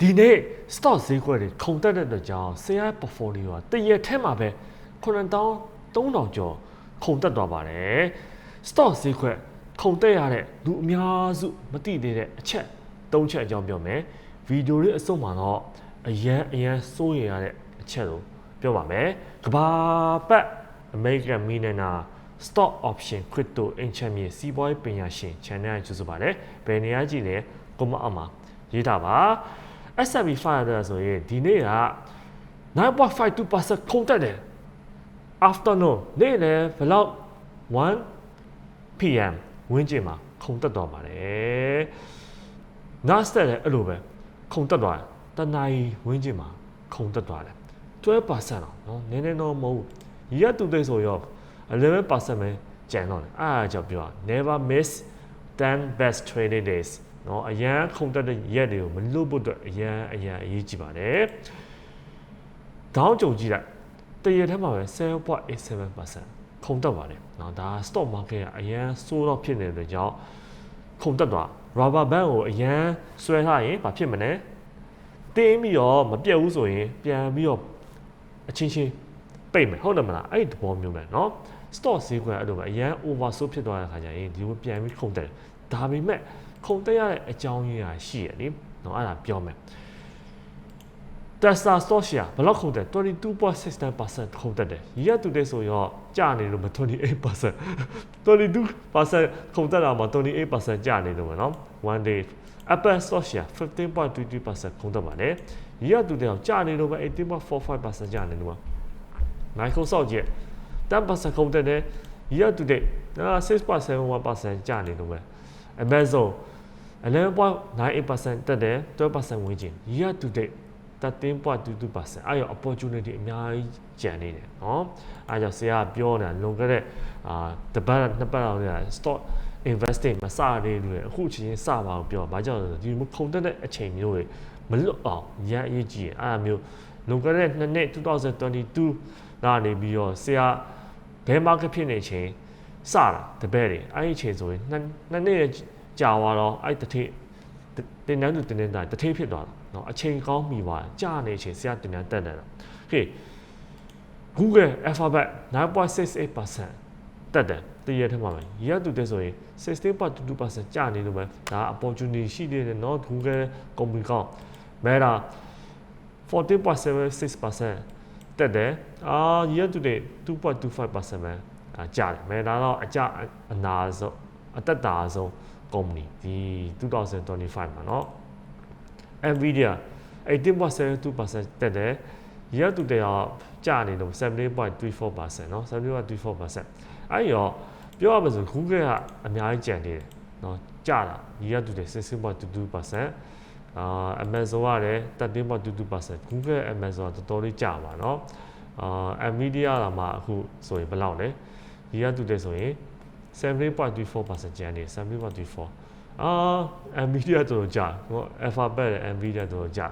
ဒီနေ့ stock ဈေးကွက်တွေခုန်တက်တဲ့အတွက်ကြောင့် share portfolio ကတရက်ထဲမှာပဲ9300ကျော်ခုန်တက်သွားပါတယ် stock ဈေးကွက်ခုန်တက်ရတဲ့လူအများစုမသိသေးတဲ့အချက်၃ချက်အကြောင်းပြောမယ်ဗီဒီယိုလေးအစုံမှာတော့အရန်အရန်စိုးရိမ်ရတဲ့အချက်ကိုပြောပါမယ်ကဘာပတ် American Millionaire stock option crypto အင်ချမ်းမြေစီးပွားရေးပညာရှင် channel ကျူဆိုပါတယ်ဘယ်နေရာကြည့်လဲကိုမအောင်မှာရေးထားပါ SMB 500ဆိုရင်ဒီနေ့က9.52%ခုန်တက်တယ် afternoon နေ့လယ်ဘလောက်1 pm ဝင်းကျင်မှာခုန်တက်သွားပါတယ် Nasdaq လည်းအဲ့လိုပဲခုန်တက်သွားတယ်တနင်္လာဝင်းကျင်မှာခုန်တက်သွားတယ်12%တော့နော်နည်းနည်းတော့မဟုတ်ဘူးရတူသိဆိုရော11%ပဲကျန်တော့တယ်အားအကြောင့်ပြော Never miss 10 best trading days เนาะအရန်ခုန်တက်တဲ့ရက်တွေကိုမလွတ်ဖို့အတွက်အရန်အရန်အရေးကြီးပါတယ်ဒေါင်းကြုံကြည့်လိုက်တရက်ထဲမှာပဲ7.87%ခုန်တက်ပါတယ်เนาะဒါ stock market ကအရန်ဆိုးတော့ဖြစ်နေတဲ့အတွက်ကြောင့်ခုန်တက်သွား rubber band ကိုအရန်ဆွဲထားရင်ဘာဖြစ်မလဲတင်းပြီးတော့မပြတ်ဘူးဆိုရင်ပြန်ပြီးတော့အချင်းချင်းပိတ်မယ်ဟုတ်တယ်မလားအဲ့ဒီသဘောမျိုးပဲเนาะ stock ဈေးကွက်အဲ့လိုပဲအရန် oversold ဖြစ်သွားတဲ့ခါကျရင်ဒီလိုပြန်ပြီးခုန်တက်တယ်ဒါပေမဲ့ ခုန်တက်ရတဲ့အကြောင်းရင်းကရှိရလေเนาะအဲ့ဒါပြောမယ် Tesla stock share ဘယ်လောက်ခုန်တက်22.69%ခုန်တက်တယ်။ year to date ဆိုရောကျနေလို့မ28% 22%ခုန်တက်တာမှာ28%ကျနေလို့ပဲเนาะ one day Apple stock share 15.22%ခုန်တက်ပါတယ်။ year to date အောင်ကျနေလို့ပဲ18.45%ကျနေလို့ပါ Microsoft ရဲ့10%ခုန်တက်တယ် year to date 6.71%ကျနေလို့ပဲ Amazon 11.98%တက်တယ်12%ဝင်ကျင် year to date 13.22%အဲ့ရော opportunity အများကြီးကျန်နေတယ်နော်အဲ့ကြောင့်ဆရာကပြောနေတာလွန်ခဲ့တဲ့အာတပတ်နှစ်ပတ်လောက်နေတာ stock investing မစသေးဘူးလေအခုချင်းစပါအောင်ပြောဘာကြောင့်လဲဒီခုံတက်တဲ့အချိန်မျိုးတွေမလွတ်အောင်ရအရေးကြီးတယ်အဲ့ဒါမျိုးလွန်ခဲ့တဲ့နှစ်နှစ်2022ကနေပြီးတော့ဆရာဘဲ market ဖြစ်နေချိန်စတာတပည့်တွေအဲ့ဒီအချိန်ဆိုရင်နှစ်နှစ် ကြာသွားတော့အဲ့တထိတင်တန်းသူတင်တန်းတိုင်းတထိဖြစ်သွားတာเนาะအချိန်ကောင်းမိသွားကြာနေအချိန်ဆရာတင်တန်းတက်နေတာဟေး Google Alphabet 9.68%တက်တယ်တရက်ထဲမှာပဲရတူတဲ့ဆိုရင်16.22%ကြာနေလို့ပဲဒါ opportunity ရှိသေးတယ်เนาะ Google ကုမ္ပဏီကောင်း Meta 14.76%တက်တယ်အာ year to date 2.25%ပဲအာကြာတယ် Meta တော့အကြအနာဆုံးအသက်တာဆုံး ကုမ္ပဏီဒီ2025မှာเนาะ Nvidia 18.72%တက်တယ် year to date ကကြာနေလို့17.34%เนาะ17.34%အဲ့ရောပြောရမလို့ Google ကအများကြီးကျန်သေးတယ်เนาะကြာတာ year to date 16.22%အာ Amazon ကလည်း13.22% Google Amazon တော်တော်လေးကြာပါเนาะအာ Nvidia ကမှအခုဆိုရင်ဘယ်လောက်လဲ year to date ဆိုရင် 17.24%ကျန်နေ17.24အာ Nvidia တော်တော်ကြာဟို Alphabet နဲ့ Nvidia တော်တော်ကြာ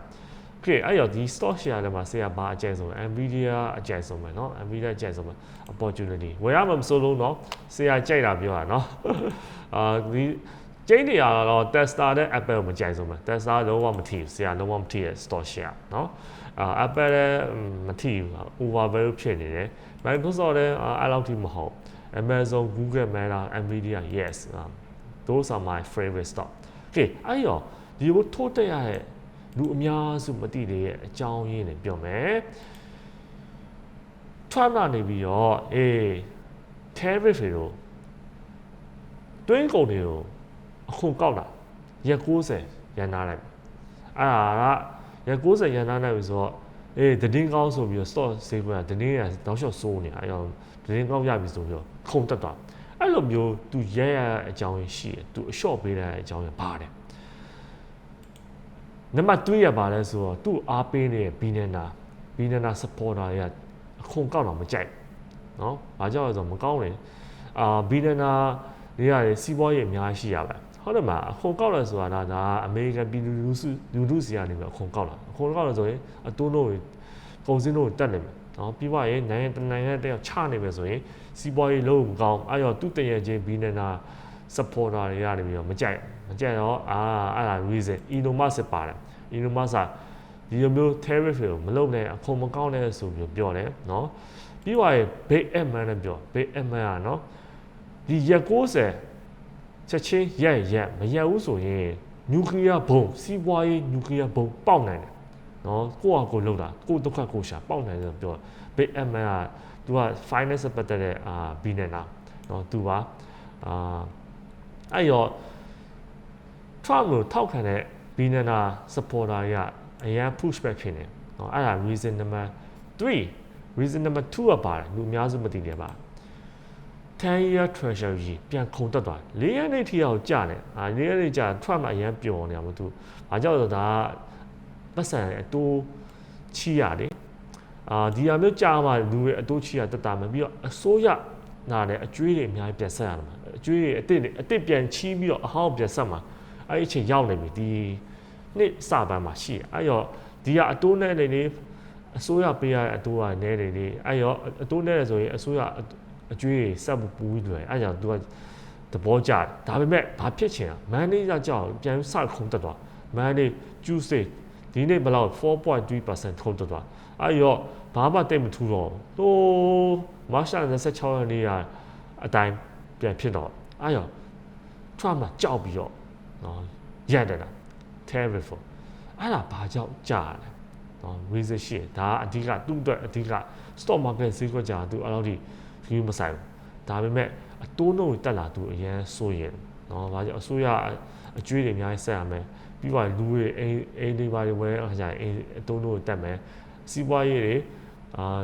ကဲအဲ့ရောဒီ stock share ထဲမှာဆရာဘာအကျဉ်းဆုံးလဲ Nvidia အကျဉ်းဆုံးပဲเนาะ Nvidia အကျဉ်းဆုံးပဲ opportunity ဝယ်ရမှာမစိုးလို့เนาะဆရာကြိုက်တာပြောတာเนาะအာဒီကျင်းနေရတော့ Tesla နဲ့ Apple ကိုမကြိုက်ဆုံးပဲ Tesla လုံးဝမထီဘူးဆရာလုံးဝမထီရဲ့ stock share เนาะအာ Apple လည်းမထီဘူး overvalue ဖြစ်နေတယ် Microsoft လည်းအဲ့လောက်ထိမဟုတ် Amazon Google Meta Nvidia yes um, those are my favorite stock ကဲအဲ့ရောဒီကိုထိုးတက်ရတဲ့လူအများစုမသိသေးတဲ့အကြောင်းရင်းတွေပြောမယ်။ Trump ကနေပြီးတော့အေး tariff တွေတို့တွင်းကုန်တွေကိုအခုကောက်တာရက်90ရန်နာလိုက်အဲ့ဒါကရက်90ရန်နာလိုက်ပြီဆိုတော့ အေးတည်င်းကောင်းဆိုပြီးတော့ stock ဈေးကွက်ကတည်င်းရတောက်လျှော့စိုးနေအဲ့တော့တည်င်းကောင်းရပြီဆိုပြီးတော့ခုန်တက်သွားအဲ့လိုမျိုး तू ရဲရအကြောင်းရင်းရှိတယ် तू အလျှော့ပေးတဲ့အကြောင်းရင်းပါတယ်နံပါတ်2ရပါလဲဆိုတော့သူ့အားပေးနေတဲ့ဘီနနာဘီနနာ supporter တွေကအခွန်ကောက်တော့မကြိုက်เนาะဘာကြောင့်လဲဆိုတော့မကောင်းလေအာဘီနနာတွေရတယ်စီးပွားရေးအများကြီးရှိရပါ ဟုတ်တယ်မလားအခွန်ကောက်လဲဆိုတာဒါအမေရိကန်ပြည်လူလူစုလူလူစီကနေပြီးအခွန်ကောက်လာအခွန်ကောက်လဲဆိုရင်အတိုးတို့ကုန်စည်တို့တက်နေမယ်နော်ပြီးပါရင်နိုင်ငံတနိုင်ငံတယောက်ချနေမယ်ဆိုရင်စီးပွားရေးလုံးမကောင်းအဲ့တော့သူ့တရချင်းဘီနနာ supporter တွေကနေပြီးတော့မကြိုက်မကြိုက်တော့အာအဲ့ဒါ reason Elon Musk ပါတယ် Elon Musk ဒီလိုမျိုး tariff တွေကိုမလုပ်နဲ့အခွန်မကောင်းနဲ့ဆိုပြီးပြောတယ်နော်ပြီးသွားရင် Big Edman နဲ့ပြော Big Edman ကနော်ဒီရက်90 ချက်ချင်းရက်ရက်မရက်ဘူးဆိုရင်နျူကလ িয়ার ဘုံစီးပွားရေးနျူကလ িয়ার ဘုံပေါက်နိုင်တယ်နော်ကိုယ့်အကိုလောက်တာကိုယ့်ဒုက္ခကိုယ်ရှာပေါက်နိုင်တယ်ပြော Big Edman ကသူက finance ပတ်သက်တဲ့အာ billionaire နော်သူပါအာအဲ့ရော Trump ကိုထောက်ခံတဲ့ billionaire supporter တွေကအရန် push back ဖြစ်နေเนาะအဲ့ဒါ reason number 3 reason number 2ကပါတယ်လူအများစုမသိတယ်ပါ 10 year treasury ပြန်ခုန်တက်သွား၄ရက်နေ့ထိအောင်ကြာတယ်အာ၄ရက်နေ့ကြာ Trump အရန်ပျော်နေတာမသူဘာကြောင့်လဲဆိုတော့ဒါပတ်စံအတိုးချီရတယ်အာဒီဟာမျိုးကြာမှလူတွေအတိုးချီရတက်တာမှပြီးတော့အစိုးရနာတယ်အကျွေးတွေအများကြီးပြန်ဆက်ရမှာအကျွေးတွေအစ်စ်အစ်စ်ပြန်ချီးပြီးတော့အဟောင်းပြန်ဆက်မှာအဲ့ဒီအချိန်ရောက်နေပြီဒီနှစ်စပန်းမှာရှိတယ်အဲ့တော့ဒီကအတိုးနဲ့နေနေအစိုးရပေးရတဲ့အတိုးကနဲနေနေအဲ့တော့အတိုးနဲ့ဆိုရင်အစိုးရ အကျွေးတွေဆက်ပူးလွယ်အဲ့ကြောင့်သူကသဘောကျတယ်ဒါပေမဲ့ဘာဖြစ်ချင်อ่ะမန်နေဂျာကြောင့်ပြန်စခုံတက်သွားမန်နေကျူးစိဒီနေ့ဘယ်လောက်4.3%ခုံတက်သွားအဲ့တော့ဘာမှတိတ်မထူတော့ဟိုမတ်လ26ရက်နေ့ကအတိုင်းပြန်ဖြစ်တော့အဲ့တော့ Trump ကကြောက်ပြီးတော့နော်ရက်တယ်လား tariff အဲ့ဒါဘာကြောင့်ကြာလဲနော် reason ရှိတယ်ဒါအဓိကသူ့အတွက်အဓိက stock market ဈေးကွက်ကြာသူအဲ့လိုဒီ ခီးမဆိုင်ဘူးဒါပေမဲ့အတိုးနှုန်းတက်လာသူအရန်စိုးရင်နော်ဘာကြောင့်အစိုးရအကျွေးတွေအများကြီးဆက်ရမယ်ပြီးတော့လူတွေအိမ်အိမ်တွေပါတွေဝယ်အခါကျရင်အိမ်အတိုးနှုန်းတက်မယ်စီးပွားရေးတွေအာ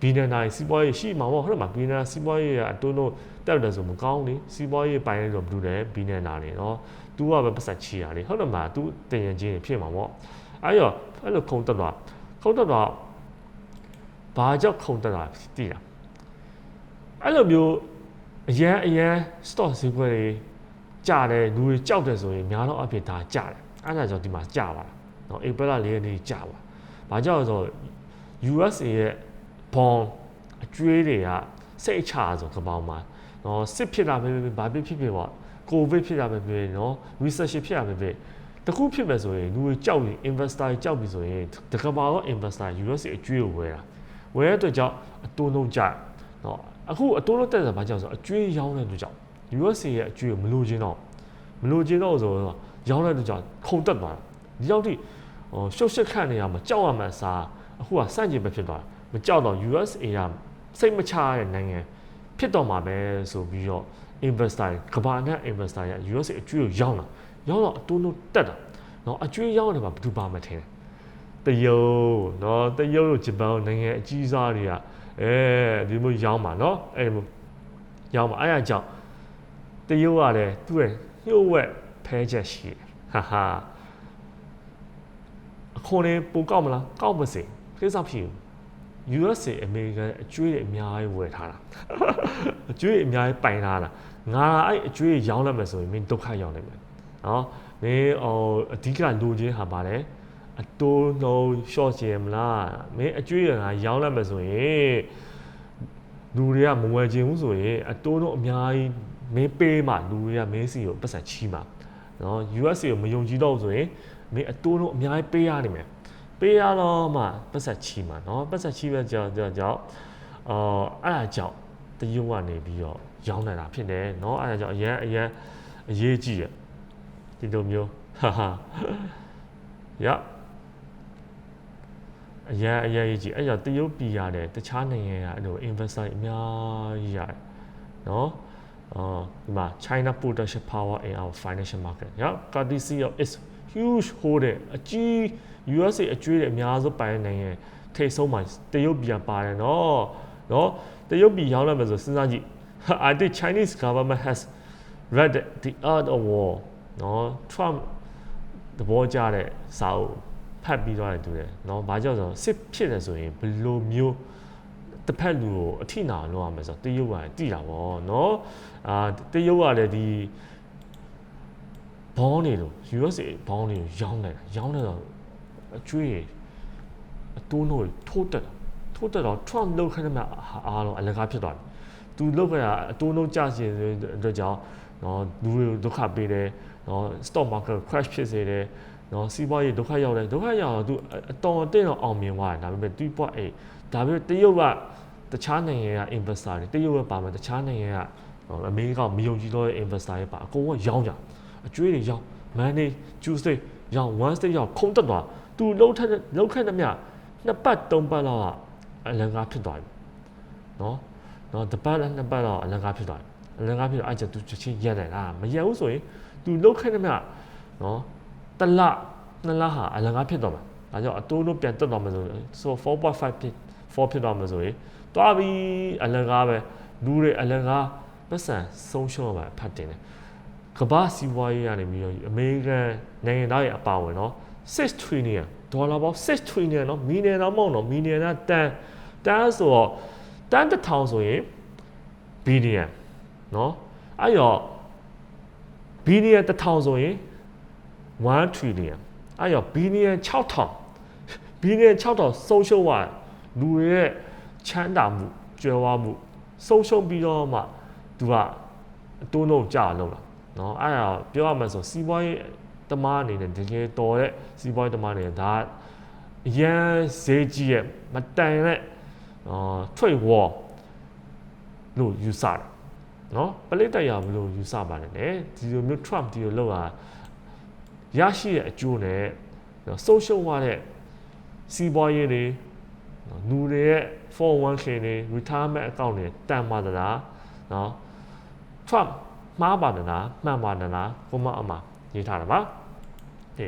ဘီနန်တိုင်းစီးပွားရေးရှိမှာပေါ့ဟုတ်တယ်မဘီနန်စီးပွားရေးကအတိုးနှုန်းတက်တယ်ဆိုမကောင်းလေစီးပွားရေးပိုင်းလို့ဘယ်လိုလဲဘီနန်နာနေနော် तू ကပဲပတ်သက်ချီရလေဟုတ်တယ်မ तू တင်ရင်ချင်းဖြစ်မှာပေါ့အဲ့ရောအဲ့လိုခုံတက်သွားခုံတက်သွားဘာကြောင့်ခုံတက်တာသိလား အဲ့လိုမျိုးအရန်အရန် stock ဈေးကွက်တွေကြတယ်လူတွေကြောက်တယ်ဆိုရင်များတော့အဖြစ်ဒါကြတယ်အဲ့ဒါကြောင့်ဒီမှာကြပါလားနော် April ၄ရက်နေ့ကြပါဘာကြောင့်လဲဆိုတော့ USA ရဲ့ bond အကျွေးတွေကစိတ်ချဆိုကပောင်းမှာနော်စစ်ဖြစ်တာပဲဘာဖြစ်ဖြစ်ဖြစ်ပေါ့ကိုဗစ်ဖြစ်တာပဲဖြစ်နော် recession ဖြစ်တာပဲဖြစ်တခုဖြစ်မယ်ဆိုရင်လူတွေကြောက်ရင် investor တွေကြောက်ပြီဆိုရင်တကဘာတော့ investor US အကျွေးကိုဝယ်တာဝယ်ရတဲ့အတွက်ကြောင့်အတိုးလုံးကြနော် အခုအတိုးလို့တက်တာဘာကြောင့်ဆိုတော့အကျွေးရောင်းတဲ့လူကြောင့် USA ရဲ့အကျွေးကိုမလိုချင်တော့မလိုချင်တော့ဆိုတော့ရောင်းတဲ့လူကြောင့်ခုန်တက်သွားတာဒီကြောင့်ဒီဟိုရှုပ်ရှက်ခန့်နေရမှာကြောက်ရမှန်စားအခုကစန့်ကျင်ပဲဖြစ်သွားမကြောက်တော့ USA ကစိတ်မချရတဲ့နိုင်ငံဖြစ်တော့မှာပဲဆိုပြီးတော့ investor ကဘာနဲ့ investor ရ USA အကျွေးကိုရောင်းလာရောင်းတော့အတိုးလို့တက်တာနော်အကျွေးရောင်းတယ်မှာဘယ်သူပါမထင်တရုတ်နော်တရုတ်တို့ဂျပန်နိုင်ငံအကြီးစားတွေက အဲဒီမျိုးရောင်းပါနော်အဲဒီမျိုးရောင်းပါအဲ့အကြောင်းတရုတ်ကလည်းသူ့ရဲ့ညှို့ဝှက်ဖဲချက်ရှိတယ်ဟာဟာအခွန်လေးပိုကောက်မလားကောက်မစေကိစ္စဖြစ်ဘူး USA အမေရိကန်အကျွေးတွေအများကြီးဝယ်ထားတာအကျွေးတွေအများကြီးပိုင်ထားတာငါအဲ့အကျွေးရောင်းလိုက်မယ်ဆိုရင်မင်းဒုက္ခရောက်နေမယ်နော်မင်းဟိုအဓိကလိုချင်ဟာပါတယ် အတိုးနှုံး short ချင်မလားမင်းအကျွေးကငါရောင်းလိုက်မယ်ဆိုရင်လူတွေကမဝယ်ချင်ဘူးဆိုရင်အတိုးနှုံးအများကြီးမင်းပေးမှလူတွေကမင်းစီကိုပတ်စံချီးမှာနော် USA ကိုမယုံကြည်တော့ဆိုရင်မင်းအတိုးနှုံးအများကြီးပေးရနိုင်မယ်ပေးရတော့မှပတ်ဆက်ချီမှာเนาะပတ်ဆက်ချီပဲကြောင့်ကြောင့်ကြောင့်အော်အဲ့ဒါကြောင့်တရုတ်ကနေပြီးတော့ရောင်းနေတာဖြစ်တယ်เนาะအဲ့ဒါကြောင့်အရန်အရန်အရေးကြီးရဒီလိုမျိုးဟာဟာရ အရန်အရန်ကြီးအဲ့ကြောင့်တရုတ်ပြည်ရတယ်တခြားနိုင်ငံကအဲ့လို investor အများကြီးရတယ်နော်အာဒီမှာ China potential power in our financial market ညာ courtesy of its huge holder အကြီး USA အကျွေးတဲ့အများဆုံးပိုင်နိုင်ငံထိတ်ဆုံးမှာတရုတ်ပြည်ပါတယ်နော်နော်တရုတ်ပြည်ရောက်လာမယ်ဆိုစဉ်းစားကြည့် I think Chinese government has read the art of war နော် Trump သဘောကျတဲ့စာအုပ် ဖတ်ပြီးတော့လည်းတူတယ်နော်ဘာကြောင့်ဆိုတော့စစ်ဖြစ်တယ်ဆိုရင်ဘယ်လိုမျိုးတစ်ဖက်လူကိုအထိနာလုပ်ရမယ်ဆိုတော့တရုတ်ကတည်တာပေါ့နော်အာတရုတ်ကလည်းဒီဘောင်းနေလို့ USA ဘောင်းတွေကိုရောင်းနေတာရောင်းနေတော့အကျွေးအတိုးနှုတ်ထိုးတက်ထိုးတက်တော့ Trump လောက်ခိုင်းတဲ့မှာအားလုံးအလကားဖြစ်သွားတယ်။ तू လောက်ခဲ့တာအတိုးနှုတ်ကျစီအတွက်ကြောင့်နော်လူတွေဒုက္ခပေးတယ်နော် stock market crash ဖြစ်စေတယ် နော်စီးပွားရေးဒုက္ခရောက်တယ်ဒုက္ခရောက်တော့သူအတော်အတင်းတော့အောင်မြင်သွားတယ်ဒါပေမဲ့သူ့ပွားအေးဒါပေမဲ့တရုတ်ကတခြားနိုင်ငံက investor တွေတရုတ်ကပါမယ်တခြားနိုင်ငံကအမေရိကမယုံကြည်တော့တဲ့ investor တွေပါအကုန်ကရောင်းကြအကျွေးတွေရောင်း Monday Tuesday ရောင်း Wednesday ရောင်းခုံတက်သွားသူလှုပ်ထက်လှုပ်ခက်သမျှနှစ်ပတ်သုံးပတ်လောက်ကအလံကားဖြစ်သွားပြီနော်နော်တပတ်နှစ်ပတ်လောက်အလံကားဖြစ်သွားပြီအလံကားဖြစ်တော့အဲ့ကျသူချက်ချင်းရက်တယ်လားမရက်ဘူးဆိုရင်သူလှုပ်ခက်သမျှနော် တလနှစ်လဟာအလံကားဖြစ်သွားမှာဒါကြောင့်အတိုးတို့ပြန်တက်သွားမှာဆိုဆို4.5ဖြစ်4ဖြစ်သွားမှာဆိုရင်တွားပြီးအလံကားပဲလူတွေအလံကားပတ်စံဆုံးရှုံးမှာဖတ်တင်တယ်ကမ္ဘာစီးပွားရေးကနေပြီးတော့အမေရိကန်နိုင်ငံသားရဲ့အပါဝင်နော်6 trillion ဒေါ်လာပေါင်း6 trillion နော်မီလီယံတော့မဟုတ်တော့မီလီယံကတန်တန်းဆိုတော့တန်းတစ်ထောင်ဆိုရင်ဘီလီယံနော်အဲ့တော့ဘီလီယံတစ်ထောင်ဆိုရင် 1 trillion အဲ့တော့ဘီလီယံ6000ဘီလီယံ6000ဆုံးရှုံးသွားလူတွေရဲ့ချမ်းသာမှုကြွယ်ဝမှုဆုံးရှုံးပြီးတော့မှသူကအတိုးလုံးကြာလုံးလာနော်အဲ့ဒါပြောရမှဆိုစီးပွားရေးတမားအနေနဲ့တကယ်တော်တဲ့စီးပွားရေးတမားအနေနဲ့ဒါအရန်ဈေးကြီးရဲ့မတန်တဲ့အာထွေဝေါ်လို့ယူဆတယ်နော်ပလိတ်တက်ရဘလို့ယူဆပါနဲ့လေဒီလိုမျိုး Trump ဒီလိုလောက်တာ ရရှိတဲ့အကျိုးနဲ့ဆုံးရှုံးသွားတဲ့စီးပွားရေးတွေလူတွေရဲ့ 401k တွေ retirement account တွေတန်ပါသလားနော် Trump မှားပါတယ်လားမှန်ပါတယ်လားကိုမအမရေးထားတာပါဒီ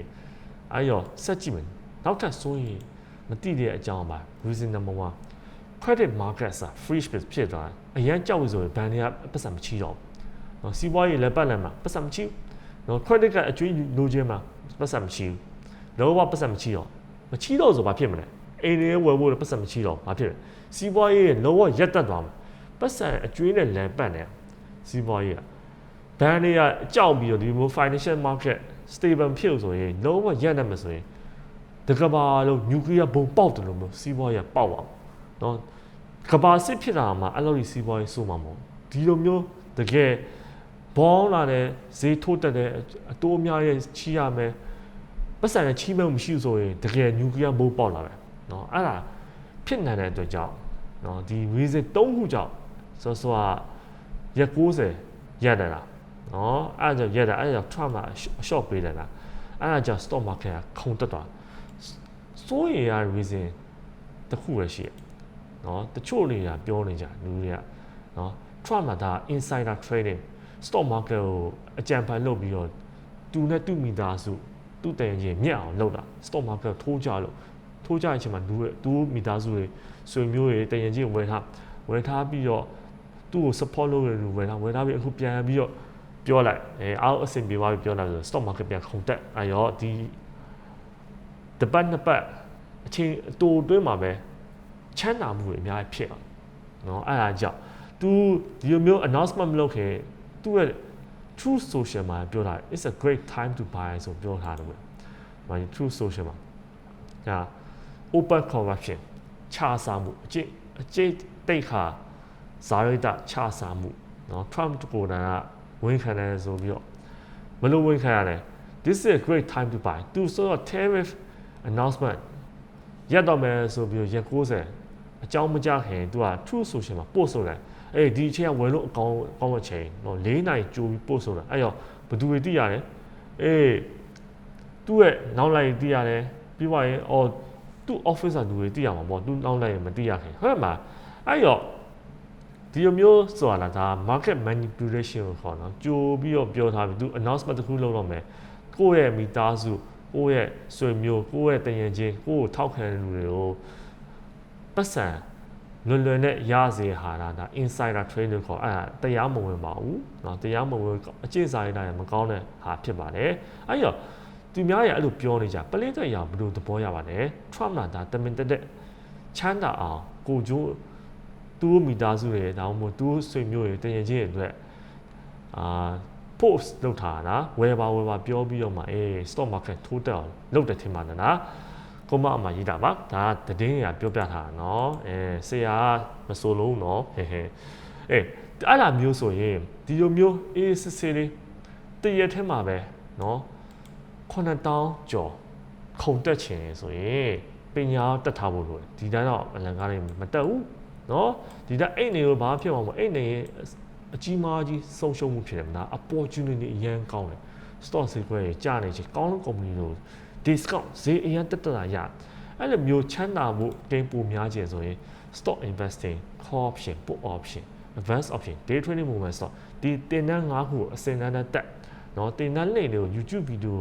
အဲ့ရောဆက်ကြည့်မယ်နောက်ထပ်ဆိုရင်မသိတဲ့အကြောင်းပါ reason number 1 credit market စာ freeze ဖြစ်သွားတယ်အရန်ကြောက်ဆိုရင်ဘဏ်တွေကပတ်စံမချီတော့ဘူးနော်စီးပွားရေးလည်းပတ်လည်မှာပတ်စံမချီဘူး နော် credit ကအကျွေးလိုချင်မှာပတ်စံမချီဘူးလောဘပတ်စံမချီတော့မချီတော့ဆိုဘာဖြစ်မလဲအိမ်တွေဝယ်ဖို့ပတ်စံမချီတော့ဘာဖြစ်လဲစီးပွားရေးလောဘရက်တက်သွားမှာပတ်စံအကျွေးနဲ့လမ်းပတ်နေစီးပွားရေးကဘဏ်တွေကကြောက်ပြီးတော့ဒီလို financial market stable ဖြစ်ဆိုရင်လောဘရက်နေမှာဆိုရင်တကဘာလုံး nuclear ဘုံပေါက်တယ်လို့မျိုးစီးပွားရေးပေါက်အောင်နော်ကဘာစစ်ဖြစ်တာမှာအဲ့လိုကြီးစီးပွားရေးစိုးမှာမဟုတ်ဒီလိုမျိုးတကယ် ဘောင်းလာတဲ့ဈေးထိုးတက်တဲ့အတိုးအများရဲ့ချီရမယ်ပတ်စံနဲ့ချီးမဲမရှိဆိုရင်တကယ် nuclear ဘုံပေါက်လာပဲเนาะအဲ့ဒါဖြစ်နိုင်တဲ့အတွက်ကြောင့်เนาะဒီ reason ၃ခုကြောင့်ဆိုဆိုရက်90ရက်တယ်လားเนาะအဲ့ဒါကြောင့်ရက်တယ်အဲ့ဒါကြောင့် Trump က short ပေးတယ်လားအဲ့ဒါကြောင့် stock market ကခုန်တက်သွားစိုးရိမ်ရ reason တစ်ခုပဲရှိတယ်เนาะတချို့တွေကပြောနေကြလူတွေကเนาะ Trump ကဒါ insider trading stock market ကိုအကြံဖန်လုပ်ပြီးတော့သူနဲ့သူ့မိသားစုသူ့တန်ရင်မြတ်အောင်လုပ်တာ stock market ထိုးကြလို့ထိုးကြတဲ့အချိန်မှာသူ့သူ့မိသားစုတွေဆွေမျိုးတွေတန်ရင်ချင်းဝယ်ထားဝယ်ထားပြီးတော့သူ့ကို support လုပ်ရလို့ဝယ်ထားဝယ်ထားပြီးအခုပြန်ပြီးတော့ပြောလိုက်အဲအားအဆင်ပြေသွားပြီပြောလိုက်ဆို stock market ပြန်ခုန်တက်အဲရောဒီတပတ်နှစ်ပတ်အချိန်အတိုအတွင်းမှာပဲချမ်းသာမှုတွေအများကြီးဖြစ်အောင်နော်အဲ့ဒါကြောင့် तू ဒီလိုမျိုး announcement မလုပ်ခင် သူ့ရဲ့ true social မှာပြောတာ it's a great time to buy ဆိုပြောထားတယ်ဗျ။မာ true social မှာဒါ open corruption ခြားစားမှုအကျင့်အကျင့်တိတ်ခါဇာရိတခြားစားမှုเนาะ Trump ကိုယ်တိုင်ကဝန်ခံတယ်ဆိုပြီးတော့မလို့ဝန်ခံရတယ် this is a great time to buy သူဆိုတော့ tariff announcement ရက်တော့မယ်ဆိုပြီးရက်90အကြောင်းမကြခင်သူက true social မှာပို့ဆိုတယ် အေးဒီအချိန်ကဝယ်လို့အကောင်းအကောင်းတဲ့ချိန်နော်၄နိုင်ကြိုပြီးပို့ဆိုတာအဲ့တော့ဘယ်သူတွေသိရတယ်အေးသူ့ရဲ့နောက်လိုက်သိရတယ်ပြီးသွားရင်အော်သူ့ office ကလူတွေသိရမှာပေါ့သူနောက်လိုက်ရင်မသိရခင်ဟုတ်မှာအဲ့တော့ဒီလိုမျိုးဆိုတာလားဒါ market manipulation ကိုခေါ်နော်ကြိုပြီးတော့ပြောထားပြီးသူ announcement တစ်ခုလုပ်တော့မယ်ကိုယ့်ရဲ့မိသားစုကိုယ့်ရဲ့ဆွေမျိုးကိုယ့်ရဲ့တငယ်ချင်းကိုယ့်ကိုထောက်ခံတဲ့လူတွေကိုပတ်စံ လွယ်လွယ်နဲ့ရစေဟာတာဒါ insider trade လို့ခေါ်အဲ့ဒါတရားမဝင်ပါဘူးเนาะတရားမဝင်အကျင့်စာရိတ္တရမကောင်းတဲ့ဟာဖြစ်ပါတယ်အဲ့တော့သူများရအဲ့လိုပြောနေကြပလင်းတဲ့ရဘယ်လိုသဘောရပါလဲ Trump လာဒါတမင်တက်တဲ့ချမ်းသာအောင်ကိုကျိုးသူ့မိသားစုတွေဒါမှမဟုတ်သူ့ဆွေမျိုးတွေတရင်ချင်းတွေအတွက်အာ post လုပ်ထားတာဝယ်ပါဝယ်ပါပြောပြီးတော့မှအေး stock market ထိုးတက်အောင်လုပ်တယ်ထင်ပါတယ်နော် ကိုမအမရေးတာပါဒါကတည်င်းရပြောပြထားတာနော်အဲဆရာမဆိုလို့နော်ဟဲဟဲအေးအဲ့လာမျိုးဆိုရင်ဒီလိုမျိုးအေးစစ်စစ်လေးတရက်ထဲမှာပဲနော် 9000ကျော်ခုံတက်ချင်ဆိုရင်ပညာတက်ထားဖို့လိုတယ်ဒီတိုင်းတော့အလံကားတွေမတက်ဘူးเนาะဒီတိုင်းအိတ်နေလို့ဘာဖြစ်မှာမဟုတ်အိတ်နေရင်အကြီးမားကြီးဆုံးရှုံးမှုဖြစ်တယ်မလား opportunity အရင်ကောင်းတယ် stock ဈေးကွက်ကြီးကျနေချင်ကောင်းတဲ့ company လို့ discount ဈေးအရင်တက်တက်တာရအဲ့လိုမျိုးချမ်းသာမှုတင်ပိုများခြင်းဆိုရင် stock investing call option put option advance option day trading movement stock ဒီတင်တန်း၅ခုကိုအစင်တန်းနဲ့တက်เนาะတင်တန်းလိမ့်တွေကို YouTube video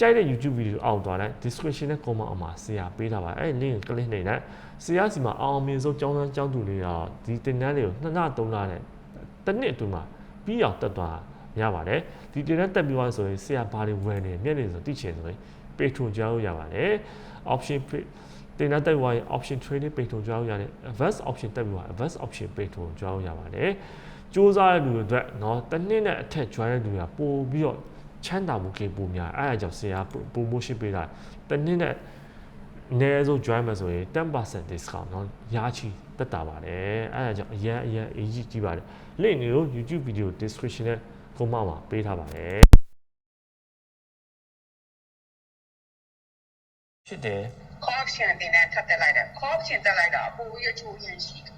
ကြိုက်တဲ့ YouTube video အောက်သွားလိုက် description နဲ့ comment အမှာဆရာပေးထားပါတယ်အဲ့ဒီ link click နေနဲ့ဆရာစီမှာအောင်အမြင်ဆုံးကျောင်းသားကျောင်းသူလေးတော့ဒီတင်တန်းလေးကိုနှစ်လသုံးလနဲ့တစ်နှစ်အတွင်းမှာပြီးအောင်တက်သွား ရပါတယ်ဒီတင်တန်းတက်ပြီးသွားဆိုရင်ဆရာဘာတွေဝယ်နေမျက်နေဆိုသိချင်ဆိုရင် Patreon ကြောင်းလို့ရပါတယ် option တင်တန်းတက်သွားရင် option trading Patreon ကြောင်းလို့ရတယ် advanced option တက်ပြီးသွား advanced option Patreon ကြောင်းလို့ရပါတယ်စူးစမ်းတဲ့လူတွေအတွက်เนาะတစ်နှစ်နဲ့အထက် join တဲ့လူတွေကပို့ပြီးတော့ချမ်းသာမှုကေပိုများအဲ့ဒါကြောင့်ဆရာ promotion ပေးတာတစ်နှစ်နဲ့အနည်းဆုံး join မှာဆိုရင်10% discount เนาะရချီတက်တာပါတယ်အဲ့ဒါကြောင့်အရင်အရင်အရေးကြီးပါတယ် link တွေကို YouTube video description နဲ့ comment မှာပေးထားပါတယ်ဖြစ်တယ် corruption တင်တဲ့ထပ်တက်လိုက်တယ် corruption တက်လိုက်တာအပူရချိုးရင်ရှိတယ်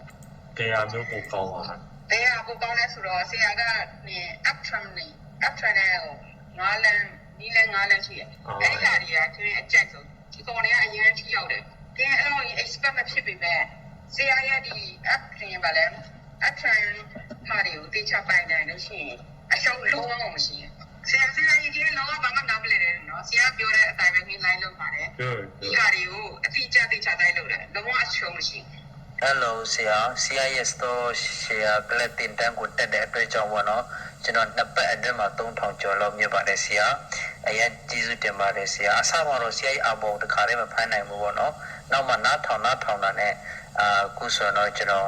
တရားမျိုးပိုကောင်းပါလား။တရားကိုကောင်းလဲဆိုတော့ဆရာကနေ uptram နေ uptram နဲ့ဟိုငါးလန်းနီးလန်းငါးလန်းရှိတယ်။အဲဒီဟာတွေကသူရဲ့အကြိုက်ဆုံးဒီကောင်တွေကအရင်ထိရောက်တယ်။တင်းအဲ့လို expert မဖြစ်ပေမဲ့ဆရာရဲ့ဒီ app တင်ပါလဲ uptram ဟာတွေကိုတေချာပိုင်တယ်လို့ရှိရင် အရှုံးလုံးဝမရှိဘူး။ဆရာဆရာကြီးကလုံးဝဘာမှနားမလည်တယ်နော်။ဆရာပြောတဲ့အတိုင်းပဲ line လုပ်ပါတယ်။ဟုတ်ဒီဟာတွေကိုအတိအကျသိချတိုင်းလုပ်တယ်လုံးဝအရှုံးမရှိဘူး Hello ဆရာ CIS တော့ဆရာကလက်တင်တန်းကိုတက်တဲ့အတွက်ကြောင့်ပေါ့နော်ကျွန်တော်နှစ်ပတ်အတွင်းမှာ3000ကျော်လောက်မြတ်ပါတယ်ဆရာအရင်ကျေးဇူးတင်ပါတယ်ဆရာအစမှာတော့ဆရာအဘောတခါတည်းမဖမ်းနိုင်ဘူးပေါ့နော်နောက်မှနားထောင်နားထောင်တာနဲ့အာခုဆိုတော့ကျွန်တော်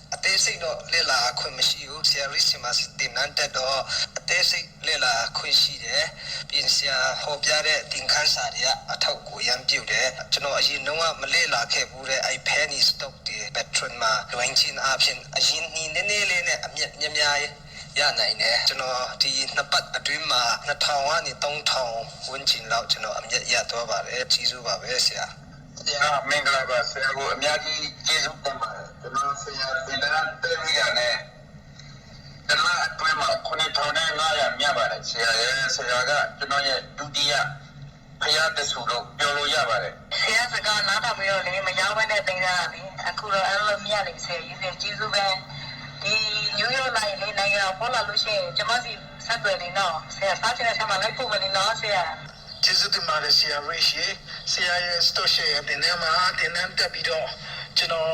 သေးစိတ်တော့လေ့လာခွင့်မရှိဘူးဆရာရီစီမာတင်နန်းတက်တော့အသေးစိတ်လေ့လာခွင့်ရှိတယ်ပြင်ဆရာဟောပြတဲ့သင်ခန်းစာတွေကအထောက်ကိုရမ်းပြုတ်တယ်ကျွန်တော်အရင်တော့မလေ့လာခဲ့ဘူးတဲ့အဲ့ penny stock တွေ patron မှာလွင်ချင်းအဖြစ်အရင်နီးနေနေလေးနဲ့အမြက်များများရနိုင်တယ်ကျွန်တော်ဒီနှစ်ပတ်အတွင်းမှာ2000ကနေ3000ဝန်းကျင်လောက်ကျွန်တော်အမြက်ရသွားပါတယ်ကြီးစုပါပဲဆရာဆရာမင်္ဂလာပါဆရာကိုအများကြီးကျေးဇူးတင်ပါတယ် ကျွန်တော်ဆရာတင်တဲ့တဲ့ရနဲ့တလားအတွင်းမှာ9500မြတ်ပါတယ်ဆရာရဲ့ဆရာကကျွန်တော်ရဲ့ဒုတိယဖရာတဆူလို့ပြောလို့ရပါတယ်ဆရာစကားနားထောင်ပြီးတော့လေမရောက်ဘဲနဲ့တင်ကြတာလေအခုတော့အဲ့လိုမြတ်နေဆရာကြီးစကျေးဇူးပဲဒီညိုးရိုးလိုက်လေနိုင်ငံပေါ်လာလို့ရှိရင်ကျွန်မစီဆက်သွယ်နေတော့ဆရာစားချင်တဲ့ဆရာမလိုက်ဖို့မနေတော့ဆရာကျေးဇူးတင်ပါတယ်ဆရာရိရှိဆရာရဲ့စတိုရှယ်တင်နေမှာတင်နေတက်ပြီးတော့ကျွန်တော်